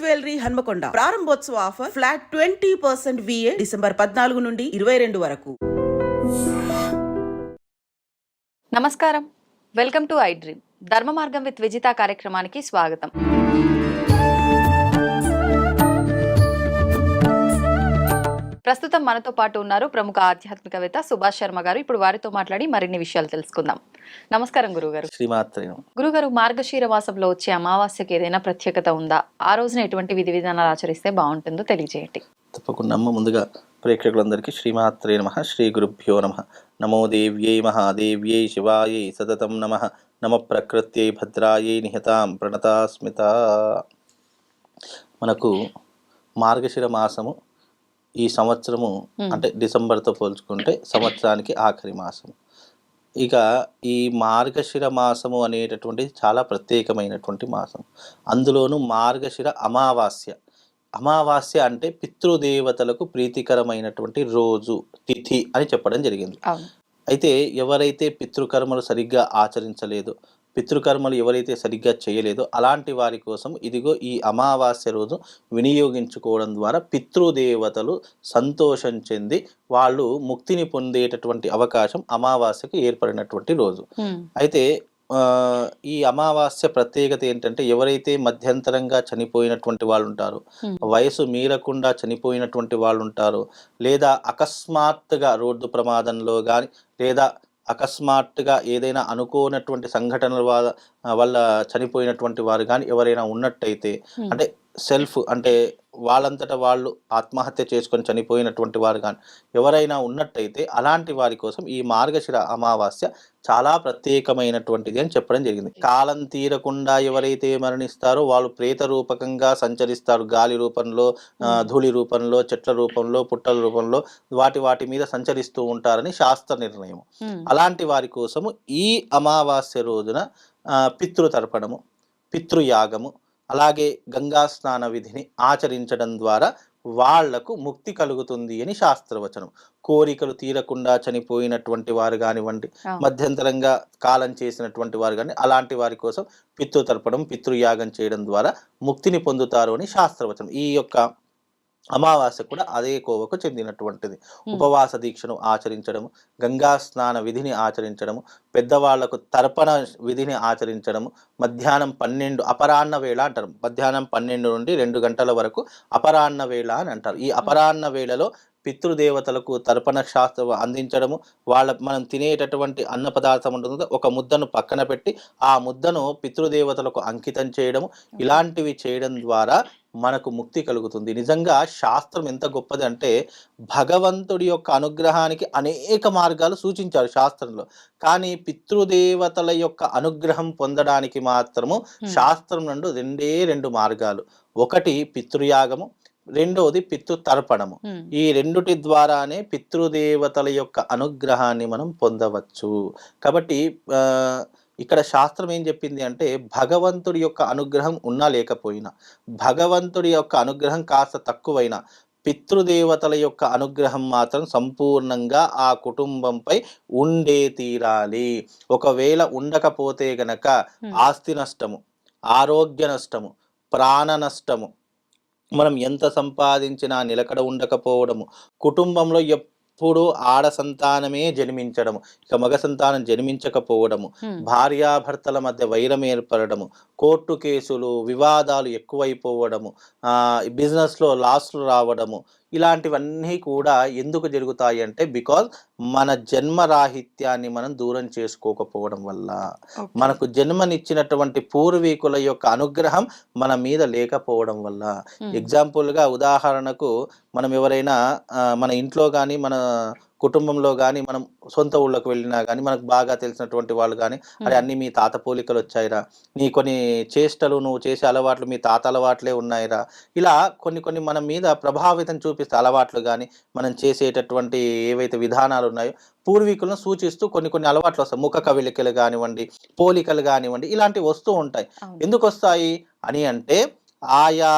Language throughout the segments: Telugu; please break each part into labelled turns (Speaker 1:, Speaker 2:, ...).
Speaker 1: జ్యువెలరీ హన్మకొండ. ప్రారంభోత్సవ offer flat twenty percent VA December పద్నాలుగు నుండి ఇరవై రెండు వరకు.
Speaker 2: నమస్కారం. Welcome to I dream. ధర్మ మార్గం విత్ విజిత కార్యక్రమానికి స్వాగతం. ప్రస్తుతం మనతో పాటు ఉన్నారు ప్రముఖ ఆధ్యాత్మికవేత్త సుభాష్ శర్మ గారు. ఇప్పుడు వారితో మాట్లాడి మరిన్ని విషయాలు తెలుసుకుందాం. నమస్కారం గురుగారు. గురుగారు మార్గశీర మాసంలో వచ్చే అమావాస్యకి ఏదైనా ప్రత్యేకత ఉందా? ఆ రోజున ఎటువంటి విధి విధానాలు ఆచరిస్తే బాగుంటుందో తెలియజేయండి.
Speaker 3: తప్పకుండా ముందుగా ప్రేక్షకులందరికీ శ్రీమాత్రే నమ. శ్రీ గురుభ్యో నమ. నమో దేవ్యై మహాదేవ్యై శివాయై సతతం నమ. నమ ప్రకృత్యై భద్రాయై నిహతాం ప్రణతాస్మిత. మనకు మార్గశిర మాసము ఈ సంవత్సరము అంటే డిసెంబర్తో పోల్చుకుంటే సంవత్సరానికి ఆఖరి మాసం ఇక ఈ మార్గశిర మాసము అనేటటువంటిది చాలా ప్రత్యేకమైనటువంటి మాసం. అందులోనూ మార్గశిర అమావాస్య. అమావాస్య అంటే పితృదేవతలకు ప్రీతికరమైనటువంటి రోజు తిథి అని చెప్పడం జరిగింది. అయితే ఎవరైతే పితృకర్మలు సరిగ్గా ఆచరించలేదో పితృకర్మలు ఎవరైతే సరిగ్గా చేయలేదో అలాంటి వారి కోసం ఇదిగో ఈ అమావాస్య రోజు వినియోగించుకోవడం ద్వారా పితృదేవతలు సంతోషం చెంది వాళ్ళు ముక్తిని పొందేటటువంటి అవకాశం అమావాస్యకు ఏర్పడినటువంటి రోజు అయితే ఈ అమావాస్య ప్రత్యేకత ఏంటంటే ఎవరైతే మధ్యంతరంగా చనిపోయినటువంటి వాళ్ళు ఉంటారో. వయసు మీరకుండా చనిపోయినటువంటి వాళ్ళు ఉంటారో లేదా అకస్మాత్తుగా రోడ్డు ప్రమాదంలో కానీ లేదా అకస్మాత్తుగా ఏదైనా అనుకోనటువంటి సంఘటనల వల్ల చనిపోయినటువంటి వారు కానీ ఎవరైనా ఉన్నట్టయితే. అంటే సెల్ఫ్ అంటే వాళ్ళంతట వాళ్ళు ఆత్మహత్య చేసుకొని చనిపోయినటువంటి వారు కానీ ఎవరైనా ఉన్నట్టయితే అలాంటి వారి కోసం ఈ మార్గశిర అమావాస్య చాలా ప్రత్యేకమైనటువంటిది అని చెప్పడం జరిగింది. కాలం తీరకుండా ఎవరైతే మరణిస్తారో వాళ్ళు ప్రేత రూపకంగా సంచరిస్తారు. గాలి రూపంలో ధూళి రూపంలో చెట్ల రూపంలో పుట్టల రూపంలో వాటి వాటి మీద సంచరిస్తూ ఉంటారని శాస్త్ర నిర్ణయం. అలాంటి వారి కోసము ఈ అమావాస్య రోజున పితృతర్పణము పితృయాగము అలాగే గంగా స్నాన విధిని ఆచరించడం ద్వారా వాళ్ళకు ముక్తి కలుగుతుంది అని శాస్త్రవచనం కోరికలు తీరకుండా చనిపోయినటువంటి వారు కానివ్వండి. మధ్యంతరంగా కాలం చేసినటువంటి వారు కానీ అలాంటి వారి కోసం పితృతర్పణం పితృయాగం చేయడం ద్వారా ముక్తిని పొందుతారు అని శాస్త్రవచనం ఈ యొక్క అమావాస్య కూడా అదే కోవకు చెందినటువంటిది. ఉపవాస దీక్షను ఆచరించడము గంగా స్నాన విధిని ఆచరించడము పెద్దవాళ్ళకు తర్పణ విధిని ఆచరించడము మధ్యాహ్నం పన్నెండు అపరాహ్న వేళ అంటారు. మధ్యాహ్నం పన్నెండు నుండి రెండు గంటల వరకు అపరాహ్న వేళ అని అంటారు. ఈ అపరాహ్న వేళలో పితృదేవతలకు తర్పణ శాస్త్రం అందించడము వాళ్ళ మనం తినేటటువంటి అన్న పదార్థం ఉంటుంది ఒక ముద్దను పక్కన పెట్టి ఆ ముద్దను పితృదేవతలకు అంకితం చేయడము ఇలాంటివి చేయడం ద్వారా మనకు ముక్తి కలుగుతుంది. నిజంగా శాస్త్రం ఎంత గొప్పది అంటే భగవంతుడి యొక్క అనుగ్రహానికి అనేక మార్గాలు సూచించారు శాస్త్రంలో. కానీ పితృదేవతల యొక్క అనుగ్రహం పొందడానికి మాత్రము శాస్త్రం నుండి రెండే రెండు మార్గాలు. ఒకటి పితృయాగము రెండవది పితృతర్పణము. ఈ రెండుటి ద్వారానే పితృదేవతల యొక్క అనుగ్రహాన్ని మనం పొందవచ్చు. కాబట్టి ఇక్కడ శాస్త్రం ఏం చెప్పింది అంటే భగవంతుడి యొక్క అనుగ్రహం ఉన్నా లేకపోయినా భగవంతుడి యొక్క అనుగ్రహం కాస్త తక్కువైనా పితృదేవతల యొక్క అనుగ్రహం మాత్రం సంపూర్ణంగా ఆ కుటుంబంపై ఉండే తీరాలి ఒకవేళ ఉండకపోతే గనక. ఆస్తి నష్టము ఆరోగ్య నష్టము ప్రాణ నష్టము మనం ఎంత సంపాదించినా నిలకడ ఉండకపోవడము కుటుంబంలో ఎప్పుడు ఆడ సంతానమే జన్మించడము. ఇక మగ సంతానం జన్మించకపోవడము. భార్యాభర్తల మధ్య వైరం ఏర్పడము కోర్టు కేసులు వివాదాలు ఎక్కువైపోవడము. ఆ, బిజినెస్లో లాస్లు రావడము. ఇలాంటివన్నీ కూడా ఎందుకు జరుగుతాయి అంటే బికాజ్ మన జన్మరాహిత్యాన్ని మనం దూరం చేసుకోకపోవడం వల్ల. మనకు జన్మనిచ్చినటువంటి పూర్వీకుల యొక్క అనుగ్రహం మన మీద లేకపోవడం వల్ల. ఎగ్జాంపుల్గా ఉదాహరణకు మనం ఎవరైనా మన ఇంట్లో కానీ మన కుటుంబంలో కానీ మనం సొంత ఊళ్ళోకి వెళ్ళినా కానీ మనకు బాగా తెలిసినటువంటి వాళ్ళు కానీ అరే అన్ని మీ తాత పోలికలు వచ్చాయిరా నీ కొన్ని చేష్టలు నువ్వు చేసే అలవాట్లు మీ తాత అలవాట్లే ఉన్నాయిరా. ఇలా కొన్ని కొన్ని మన మీద ప్రభావితం చూపిస్తే అలవాట్లు కానీ మనం చేసేటటువంటి ఏవైతే విధానాలు ఉన్నాయో పూర్వీకులను సూచిస్తూ కొన్ని కొన్ని అలవాట్లు వస్తాయి. ముఖ కవిలికలు కానివ్వండి పోలికలు కానివ్వండి ఇలాంటివి వస్తూ ఉంటాయి. ఎందుకు వస్తాయి అని అంటే ఆయా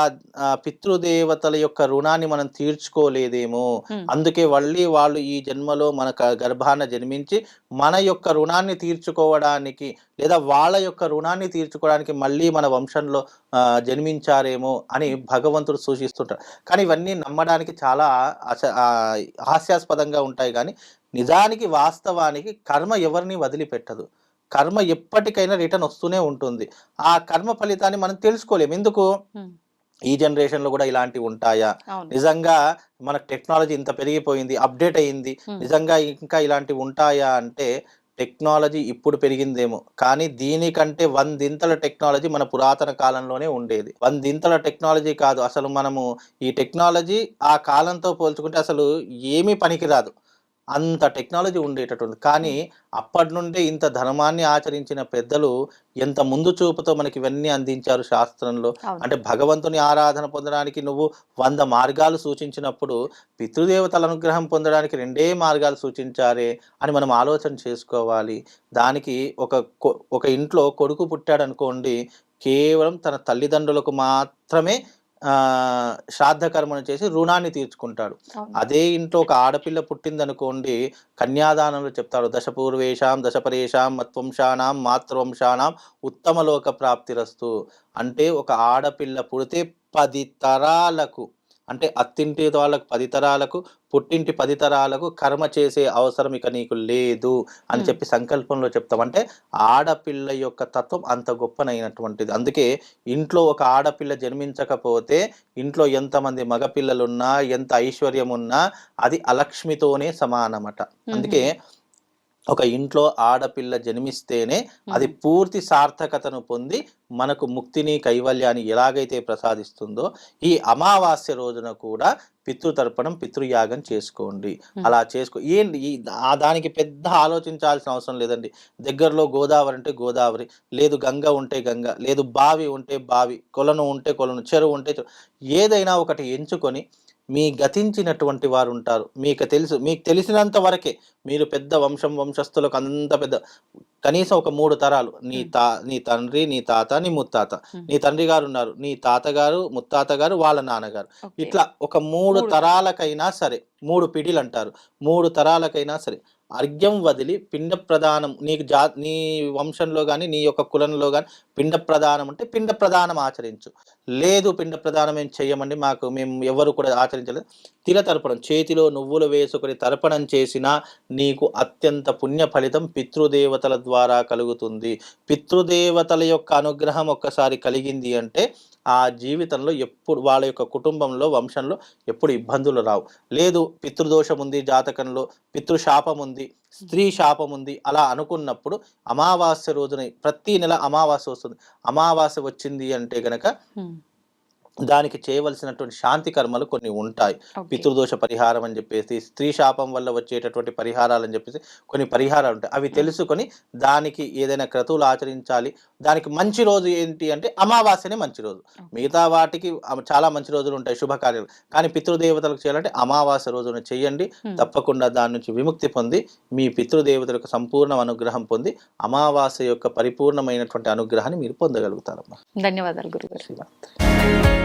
Speaker 3: పితృదేవతల యొక్క రుణాన్ని మనం తీర్చుకోలేదేమో. అందుకే మళ్ళీ వాళ్ళు ఈ జన్మలో మన గర్భాన జన్మించి మన యొక్క రుణాన్ని తీర్చుకోవడానికి లేదా వాళ్ళ యొక్క రుణాన్ని తీర్చుకోవడానికి మళ్ళీ మన వంశంలో ఆ, జన్మించారేమో అని భగవంతుడు సూచిస్తుంటారు. కానీ ఇవన్నీ నమ్మడానికి చాలా హాస్యాస్పదంగా ఉంటాయి కానీ నిజానికి వాస్తవానికి కర్మ ఎవరిని వదిలిపెట్టదు. కర్మ ఎప్పటికైనా రిటర్న్ వస్తూనే ఉంటుంది. ఆ కర్మ ఫలితాన్ని మనం తెలుసుకోలేము. ఎందుకు. ఈ జనరేషన్లో కూడా ఇలాంటివి ఉంటాయా? నిజంగా మన టెక్నాలజీ ఇంత పెరిగిపోయింది అప్డేట్ అయ్యింది. నిజంగా ఇంకా ఇలాంటివి ఉంటాయా అంటే టెక్నాలజీ ఇప్పుడు పెరిగిందేమో. కానీ దీనికంటే వందింతల టెక్నాలజీ మన పురాతన కాలంలోనే ఉండేది. వందింతల టెక్నాలజీ కాదు. అసలు మనము ఈ టెక్నాలజీ ఆ కాలంతో పోల్చుకుంటే అసలు ఏమీ పనికిరాదు. అంత టెక్నాలజీ ఉండేటటువంటి కానీ అప్పటి నుండే ఇంత ధర్మాన్ని ఆచరించిన పెద్దలు ఎంత ముందు చూపుతో మనకి ఇవన్నీ అందించారు శాస్త్రంలో. అంటే భగవంతుని ఆరాధన పొందడానికి నువ్వు వంద మార్గాలు సూచించినప్పుడు పితృదేవతల అనుగ్రహం పొందడానికి రెండే మార్గాలు సూచించారే అని మనం ఆలోచన చేసుకోవాలి. దానికి ఒక ఒక ఇంట్లో కొడుకు పుట్టాడు అనుకోండి కేవలం తన తల్లిదండ్రులకు మాత్రమే శ్రాద్ధ కర్మను చేసి రుణాన్ని తీర్చుకుంటాడు. అదే ఇంట్లో ఒక ఆడపిల్ల పుట్టిందనుకోండి కన్యాదానంలో చెప్తాడు దశపూర్వేషాం దశపరేషాం మత్వంశానాం మాతృవంశానాం ఉత్తమలోక ప్రాప్తిరస్తు. అంటే ఒక ఆడపిల్ల పుడితే పది తరాలకు అంటే అత్తింటి వాళ్ళకు పది తరాలకు పుట్టింటి పది తరాలకు కర్మ చేసే అవసరం ఇక నీకు లేదు అని. చెప్పి సంకల్పంలో చెప్తాం. అంటే ఆడపిల్ల యొక్క తత్వం అంత గొప్పనైనటువంటిది. అందుకే ఇంట్లో ఒక ఆడపిల్ల జన్మించకపోతే ఇంట్లో ఎంతమంది మగపిల్లలున్నా ఎంత ఐశ్వర్యం ఉన్నా అది అలక్ష్మితోనే సమానమట. అందుకే ఒక ఇంట్లో ఆడపిల్ల జన్మిస్తేనే అది పూర్తి సార్థకతను పొంది మనకు ముక్తిని కైవల్యాన్ని ఎలాగైతే ప్రసాదిస్తుందో ఈ అమావాస్య రోజున కూడా పితృతర్పణం పితృయాగం చేసుకోండి. అలా చేసుకో ఏంటి దానికి పెద్ద ఆలోచించాల్సిన అవసరం లేదండి. దగ్గరలో గోదావరి అంటే గోదావరి లేదు గంగ ఉంటే గంగ లేదు బావి ఉంటే బావి కొలను ఉంటే కొలను చెరువు ఉంటే చెరువు ఏదైనా ఒకటి ఎంచుకొని మీ గతించినటువంటి వారు ఉంటారు మీకు తెలుసు మీకు తెలిసినంత వరకే. మీరు పెద్ద వంశం వంశస్థులకు అంత పెద్ద కనీసం ఒక మూడు తరాలు. నీ. తా నీ తండ్రి నీ తాత నీ ముత్తాత. నీ తండ్రి గారు ఉన్నారు నీ తాతగారు ముత్తాత గారు వాళ్ళ నాన్నగారు. ఇట్లా ఒక మూడు తరాలకైనా సరే మూడు పిడిలు అంటారు మూడు తరాలకైనా సరే. అర్ఘ్యం వదిలి పిండ ప్రదానం నీకు జా నీ వంశంలో కానీ నీ యొక్క కులంలో కానీ పిండ ప్రదానం అంటే పిండ ప్రదానం ఆచరించు. లేదు పిండ ప్రదానం ఏం చెయ్యమండి మాకు మేము ఎవరు కూడా ఆచరించలేదు. తిల తర్పణం చేతిలో నువ్వులు వేసుకొని తర్పణం చేసినా నీకు అత్యంత పుణ్య ఫలితం పితృదేవతల ద్వారా కలుగుతుంది. పితృదేవతల యొక్క అనుగ్రహం ఒక్కసారి కలిగింది అంటే ఆ జీవితంలో ఎప్పుడు వాళ్ళ యొక్క కుటుంబంలో వంశంలో ఎప్పుడు ఇబ్బందులు రావు. లేదు పితృదోషం ఉంది జాతకంలో పితృశాపం ఉంది స్త్రీ శాపం ఉంది అలా అనుకున్నప్పుడు అమావాస్య రోజున ప్రతి నెల అమావాస్య వస్తుంది. అమావాస్య వచ్చింది అంటే గనక దానికి చేయవలసినటువంటి శాంతి కర్మలు కొన్ని ఉంటాయి. పితృదోష పరిహారం అని చెప్పేసి స్త్రీ శాపం వల్ల వచ్చేటటువంటి పరిహారాలు అని చెప్పేసి కొన్ని పరిహారాలు ఉంటాయి. అవి తెలుసుకొని దానికి ఏదైనా క్రతువులు ఆచరించాలి. దానికి మంచి రోజు ఏంటి అంటే అమావాస్యనే మంచి రోజు. మిగతా వాటికి చాలా మంచి రోజులు ఉంటాయి శుభకార్యాలు. కానీ పితృదేవతలకు చేయాలంటే అమావాస్య రోజున
Speaker 2: Hmm.
Speaker 3: తప్పకుండా దాని నుంచి విముక్తి పొంది మీ పితృదేవతలకు సంపూర్ణ అనుగ్రహం పొంది అమావాస్య యొక్క పరిపూర్ణమైనటువంటి అనుగ్రహాన్ని మీరు పొందగలుగుతారమ్మా.
Speaker 2: ధన్యవాదాలు గురుగారు.